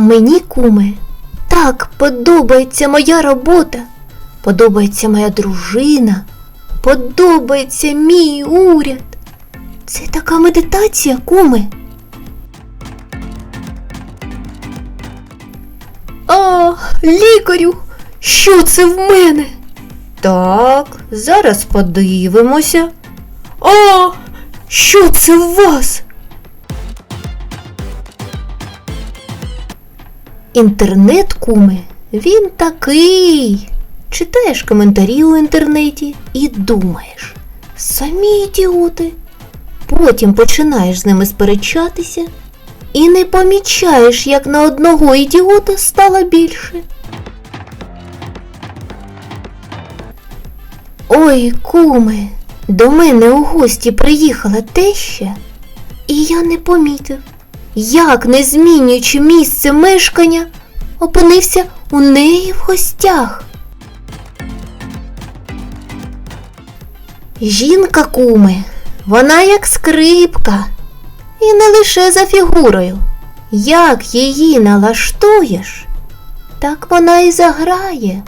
Мені, куме, так подобається моя робота, подобається моя дружина, подобається мій уряд. Це така медитація, куме. А, лікарю, що це в мене? Так, зараз подивимося. А, що це в вас? Інтернет, куме, він такий. Читаєш коментарі у інтернеті і думаєш, самі ідіоти. Потім починаєш з ними сперечатися і не помічаєш, як на одного ідіота стало більше. Ой, куме, до мене у гості приїхала теща, і я не помітив, як, не змінюючи місце мешкання, опинився у неї в гостях. Жінка, куме, вона як скрипка, і не лише за фігурою. Як її налаштуєш, так вона і заграє.